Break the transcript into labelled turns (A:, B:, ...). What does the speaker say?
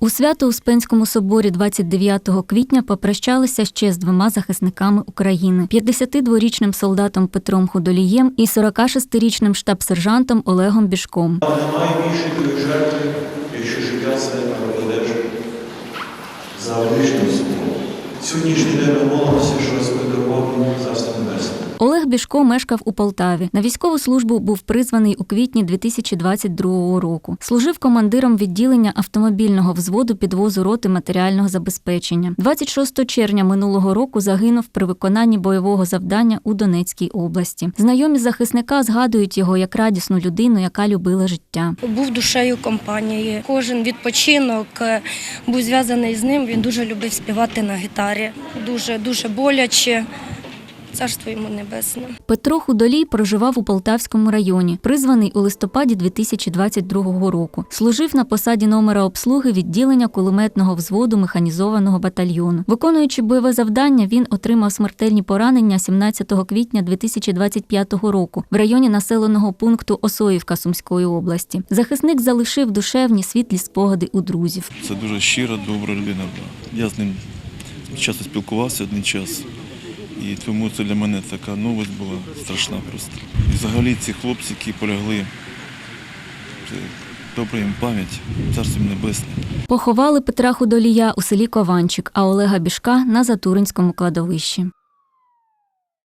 A: У Свято-Успенському соборі 29 квітня попрощалися ще з двома захисниками України: 52-річним солдатом Петром Худолієм і 46-річним штаб-сержантом Олегом Бішком.
B: Немає більшої жертви, якщо життя це покладеш за одвічну свободу. Сьогоднішній день ми молимося, що Господь дарував йому Царство Небесне.
A: Олег Бішко мешкав у Полтаві. На військову службу був призваний у квітні 2022 року. Служив командиром відділення автомобільного взводу підвозу роти матеріального забезпечення. 26 червня минулого року загинув при виконанні бойового завдання у Донецькій області. Знайомі захисника згадують його як радісну людину, яка любила життя.
C: Був душею компанії. Кожен відпочинок е, був зв'язаний з ним. Він дуже любив співати на гітарі. Дуже дуже боляче. Царство йому небесне.
A: Петро Худолій проживав у Полтавському районі, призваний у листопаді 2022 року. Служив на посаді номера обслуги відділення кулеметного взводу механізованого батальйону. Виконуючи бойове завдання, він отримав смертельні поранення 17 квітня 2025 року в районі населеного пункту Осоївка Сумської області. Захисник залишив душевні світлі спогади у друзів.
D: Це дуже щира, добра людина була. Я з ним часто спілкувався один час. І тому це для мене така новость була страшна просто. І взагалі ці хлопці, які полягли, добра їм пам'ять, царство небесне.
A: Поховали Петра Худолія у селі Кованчик, а Олега Бішка на Затуринському кладовищі.